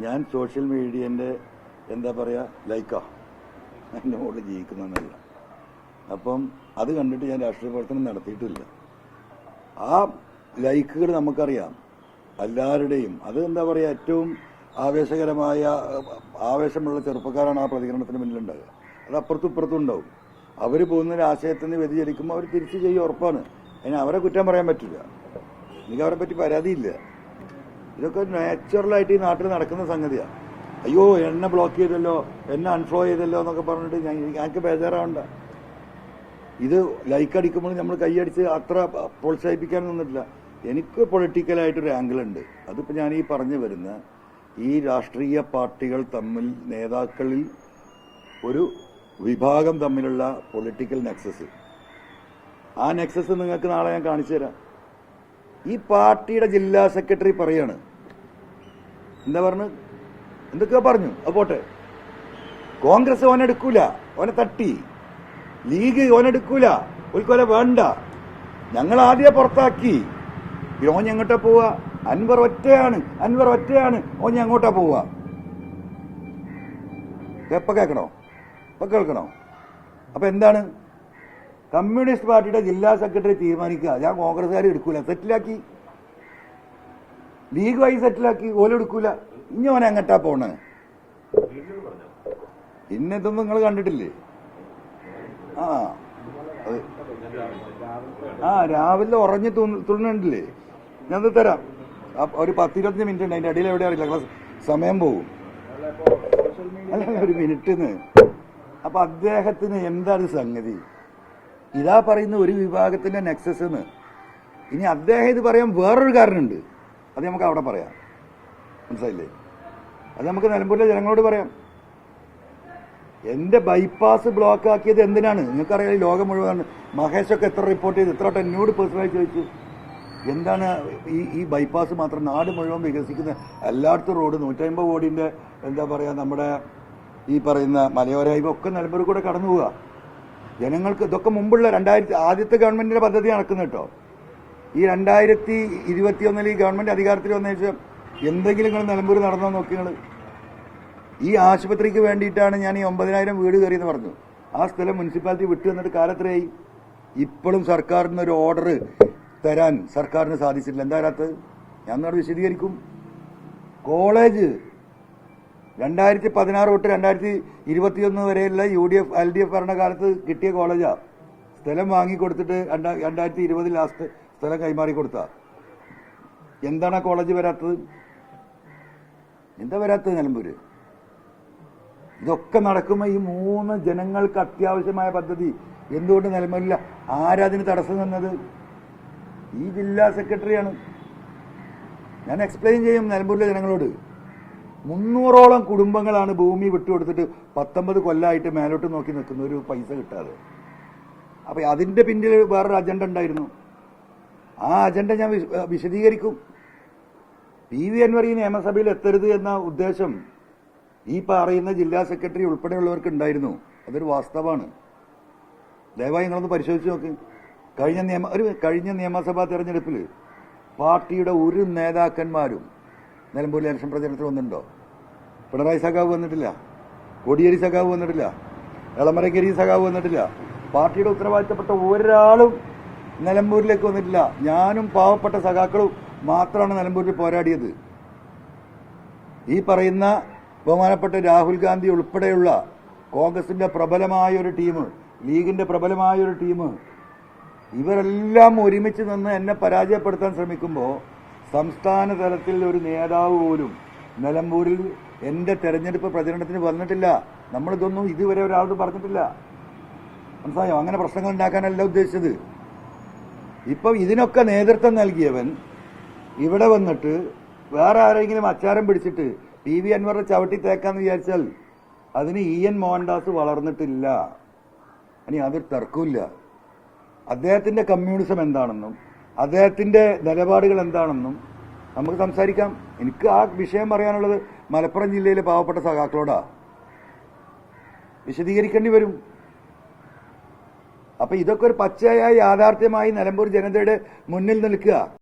ഞാൻ സോഷ്യൽ മീഡിയന്റെ എന്താ പറയുക ലൈക്കാ എന്റെ മുകളിൽ ജീവിക്കുന്നതല്ല. അപ്പം അത് കണ്ടിട്ട് ഞാൻ രാഷ്ട്രീയ പ്രവർത്തനം നടത്തിയിട്ടില്ല. ആ ലൈക്കുകൾ നമുക്കറിയാം. എല്ലാവരുടെയും. അത് എന്താ പറയുക ഏറ്റവും ആവേശകരമായ ആവേശമുള്ള ചെറുപ്പക്കാരാണ് ആ പ്രതികരണത്തിന് മുന്നിലുണ്ടാവുക. അത് അപ്പുറത്തും ഇപ്പുറത്തും ഉണ്ടാവും. അവർ പോകുന്ന ഒരു ആശയത്തിൽ നിന്ന് വ്യതിചലിക്കുമ്പോൾ അവർ തിരിച്ചു ചെയ്യും ഉറപ്പാണ്. അതിന് അവരെ കുറ്റം പറയാൻ പറ്റില്ല. എനിക്ക് അവരെ പറ്റി പരാതിയില്ല. ഇതൊക്കെ നാച്ചുറലായിട്ട് ഈ നാട്ടിൽ നടക്കുന്ന സംഗതിയാണ് അയ്യോ എന്നെ ബ്ലോക്ക് ചെയ്തല്ലോ എന്നെ അൺഫ്ലോ ചെയ്തല്ലോ എന്നൊക്കെ പറഞ്ഞിട്ട് ഞാൻ ഞങ്ങൾക്ക് ബേജാറാവണ്ട. ഇത് ലൈക്ക് അടിക്കുമ്പോൾ നമ്മൾ കൈയടിച്ച് അത്ര പ്രോത്സാഹിപ്പിക്കാൻ നിന്നിട്ടില്ല. എനിക്ക് പൊളിറ്റിക്കലായിട്ടൊരു ആംഗിൾ ഉണ്ട്. അതിപ്പോൾ ഞാൻ ഈ പറഞ്ഞു വരുന്ന ഈ രാഷ്ട്രീയ പാർട്ടികൾ തമ്മിൽ നേതാക്കളിൽ ഒരു വിഭാഗം തമ്മിലുള്ള പൊളിറ്റിക്കൽ നെക്സസ് ആ നെക്സസ് നിങ്ങൾക്ക് നാളെ ഞാൻ കാണിച്ചു തരാം. ഈ പാർട്ടിയുടെ ജില്ലാ സെക്രട്ടറി പറയാണ്. എന്താ പറഞ്ഞു? എന്തൊക്കെയോ പറഞ്ഞു. അത് പോട്ടെ. കോൺഗ്രസ് ഓനെടുക്കൂല ഓനെ തട്ടി. ലീഗ് ഓനെടുക്കൂല ഒരിക്കലെ വേണ്ട. ഞങ്ങൾ ആദ്യം പുറത്താക്കി. ഓൻ എങ്ങോട്ടാ പോവാ? അൻവർ ഒറ്റയാണ്. അൻവർ ഒറ്റയാണ്. ഓൻ എങ്ങോട്ടാ പോവാ. എപ്പ കേൾക്കണോ? ഇപ്പൊ കേൾക്കണോ? അപ്പൊ എന്താണ്? കമ്മ്യൂണിസ്റ്റ് പാർട്ടിയുടെ ജില്ലാ സെക്രട്ടറി തീരുമാനിക്കുക. ഞാൻ കോൺഗ്രസ്സുകാർ എടുക്കൂല. സെറ്റിലാക്കി. ലീഗ് വൈ സെറ്റിലാക്കി. ഓല എടുക്കൂല. ഇനി അവനെ അങ്ങട്ടാ പോണേ ഇന്നതൊന്നും നിങ്ങൾ കണ്ടിട്ടില്ലേ? ആ. ആ രാവിലെ ഉറഞ്ഞ് തുള്ളുന്നുണ്ടല്ലേ ഞാൻ തരാം. ഒരു പത്തിരുപത്തഞ്ച് മിനിറ്റ് ഉണ്ട്. അതിന്റെ അടിയിൽ എവിടെ അറിയില്ല. ക്ലാസ് സമയം പോകും. അല്ല ഒരു മിനിറ്റ് അപ്പൊ അദ്ദേഹത്തിന് എന്താണ് സംഗതി? ഇതാ പറയുന്ന ഒരു വിഭാഗത്തിന്റെ നെക്സസ് എന്ന്. ഇനി അദ്ദേഹം ഇത് പറയാൻ വേറൊരു കാരണമുണ്ട്. അത് നമുക്ക് അവിടെ പറയാം. മനസ്സിലായില്ലേ? അത് നമുക്ക് നിലമ്പൂരിലെ ജനങ്ങളോട് പറയാം. എന്റെ ബൈപ്പാസ് ബ്ലോക്ക് ആക്കിയത് എന്തിനാണ്? നിങ്ങൾക്കറിയാം ലോകം മുഴുവൻ മഹേഷൊക്കെ എത്ര റിപ്പോർട്ട് ചെയ്ത് എത്ര വട്ടം എന്നോട് പേഴ്സണലായി ചോദിച്ചു. എന്താണ് ഈ ഈ ബൈപ്പാസ് മാത്രം നാട് മുഴുവൻ വികസിക്കുന്ന എല്ലായിടത്തും റോഡ് നൂറ്റമ്പത് കോടിന്റെ എന്താ പറയാ നമ്മുടെ ഈ പറയുന്ന മലയോര ഒക്കെ നിലമ്പൂർ കൂടെ കടന്നു പോവുക ജനങ്ങൾക്ക് ഇതൊക്കെ മുമ്പുള്ള രണ്ടായിരത്തി ആദ്യത്തെ ഗവൺമെന്റിന്റെ പദ്ധതി നടക്കുന്നു കേട്ടോ. ഈ രണ്ടായിരത്തി ഇരുപത്തിയൊന്നിൽ ഈ ഗവൺമെന്റ് അധികാരത്തിൽ വന്ന ശേഷം എന്തെങ്കിലും നിങ്ങൾ നിലമ്പൂർ നടന്നോ നോക്കി നിങ്ങൾ ഈ ആശുപത്രിക്ക് വേണ്ടിയിട്ടാണ് ഞാൻ ഈ ഒമ്പതിനായിരം വീട് കയറിയെന്ന് പറഞ്ഞു. ആ സ്ഥലം മുനിസിപ്പാലിറ്റി വിട്ടു വന്നിട്ട് കാലത്രയായി ഇപ്പോഴും സർക്കാരിന് ഒരു ഓർഡർ തരാൻ സർക്കാരിന് സാധിച്ചിട്ടില്ല. എന്താ ഞാൻ നാട് വിശദീകരിക്കും. കോളേജ് രണ്ടായിരത്തി പതിനാറ് തൊട്ട് രണ്ടായിരത്തി ഇരുപത്തിയൊന്ന് വരെയുള്ള U D F L D F ഭരണകാലത്ത് കിട്ടിയ കോളേജാ. സ്ഥലം വാങ്ങിക്കൊടുത്തിട്ട് രണ്ടാ- രണ്ടായിരത്തി ഇരുപതിൽ ലാസ്റ്റ് സ്ഥലം കൈമാറി കൊടുത്ത എന്താണ് ആ കോളേജ് വരാത്തത്? എന്താ വരാത്തത് നിലമ്പൂര്? ഇതൊക്കെ നടക്കുമ്പോൾ ഈ മൂന്ന് ജനങ്ങൾക്ക് അത്യാവശ്യമായ പദ്ധതി. എന്തുകൊണ്ട് നിലമ്പൂരില്ല ആരാതിന് തടസ്സം നിന്നത്? ഈ ജില്ലാ സെക്രട്ടറിയാണ്. ഞാൻ എക്സ്പ്ലെയിൻ ചെയ്യും നിലമ്പൂരിലെ ജനങ്ങളോട്. മുന്നൂറോളം കുടുംബങ്ങളാണ് ഭൂമി വിട്ടുകൊടുത്തിട്ട് പത്തൊമ്പത് കൊല്ലമായിട്ട് മേലോട്ട് നോക്കി നിൽക്കുന്ന ഒരു പൈസ കിട്ടാതെ. അപ്പം അതിന്റെ പിന്നിൽ വേറൊരു അജണ്ട ഉണ്ടായിരുന്നു. ആ അജണ്ട ഞാൻ വിശദീകരിക്കും. പി വി അൻവർ ഈ നിയമസഭയിൽ എത്തരുത് എന്ന ഉദ്ദേശം ഈ പറയുന്ന ജില്ലാ സെക്രട്ടറി ഉൾപ്പെടെയുള്ളവർക്ക് ഉണ്ടായിരുന്നു. അതൊരു വാസ്തവമാണ്. ദയവായി നിങ്ങളൊന്ന് പരിശോധിച്ച് നോക്ക്. കഴിഞ്ഞ നിയമ ഒരു കഴിഞ്ഞ നിയമസഭാ തെരഞ്ഞെടുപ്പിൽ പാർട്ടിയുടെ ഒരു നേതാക്കന്മാരും നിലമ്പൂർ ഇലക്ഷൻ പ്രചരണത്തിൽ വന്നിട്ടുണ്ടോ? പിണറായി സഖാവ് വന്നിട്ടില്ല. കോടിയേരി സഖാവ് വന്നിട്ടില്ല. എളമരക്കരി സഖാവ് വന്നിട്ടില്ല. പാർട്ടിയുടെ ഉത്തരവാദിത്തപ്പെട്ട ഒരാളും നിലമ്പൂരിലേക്ക് വന്നിട്ടില്ല. ഞാനും പാവപ്പെട്ട സഖാക്കളും മാത്രമാണ് നിലമ്പൂരിൽ പോരാടിയത്. ഈ പറയുന്ന ബഹുമാനപ്പെട്ട രാഹുൽ ഗാന്ധി ഉൾപ്പെടെയുള്ള കോൺഗ്രസിന്റെ പ്രബലമായ ഒരു ടീം ലീഗിന്റെ പ്രബലമായ ഒരു ടീം ഇവരെല്ലാം ഒരുമിച്ച് നിന്ന് എന്നെ പരാജയപ്പെടുത്താൻ ശ്രമിക്കുമ്പോൾ സംസ്ഥാന തലത്തിൽ ഒരു നേതാവ് പോലും നിലമ്പൂരിൽ എന്റെ തെരഞ്ഞെടുപ്പ് പ്രചരണത്തിന് വന്നിട്ടില്ല. നമ്മളിതൊന്നും ഇതുവരെ ഒരാളോട് പറഞ്ഞിട്ടില്ല. മനസ്സിലായോ? അങ്ങനെ പ്രശ്നങ്ങൾ ഉണ്ടാക്കാനല്ല ഉദ്ദേശിച്ചത്. ഇപ്പം ഇതിനൊക്കെ നേതൃത്വം നൽകിയവൻ ഇവിടെ വന്നിട്ട് വേറെ ആരെങ്കിലും അച്ചാരം പിടിച്ചിട്ട് പി വി അൻവറിനെ ചവിട്ടി തേക്കാന്ന് വിചാരിച്ചാൽ അതിന് ഇ എൻ മോഹൻദാസ് വളർന്നിട്ടില്ല. ഇനി അതൊരു തർക്കമില്ല അദ്ദേഹത്തിന്റെ കമ്മ്യൂണിസം എന്താണെന്നും അദ്ദേഹത്തിന്റെ നിലപാടുകൾ എന്താണെന്നും നമുക്ക് സംസാരിക്കാം. എനിക്ക് ആ വിഷയം പറയാനുള്ളത് മലപ്പുറം ജില്ലയിലെ പാവപ്പെട്ട സഖാക്കളോടാ. വിശദീകരിക്കേണ്ടി വരും. അപ്പൊ ഇതൊക്കെ ഒരു പച്ചയായ യാഥാർത്ഥ്യമായി നിലമ്പൂർ ജനതയുടെ മുന്നിൽ നിൽക്കുക.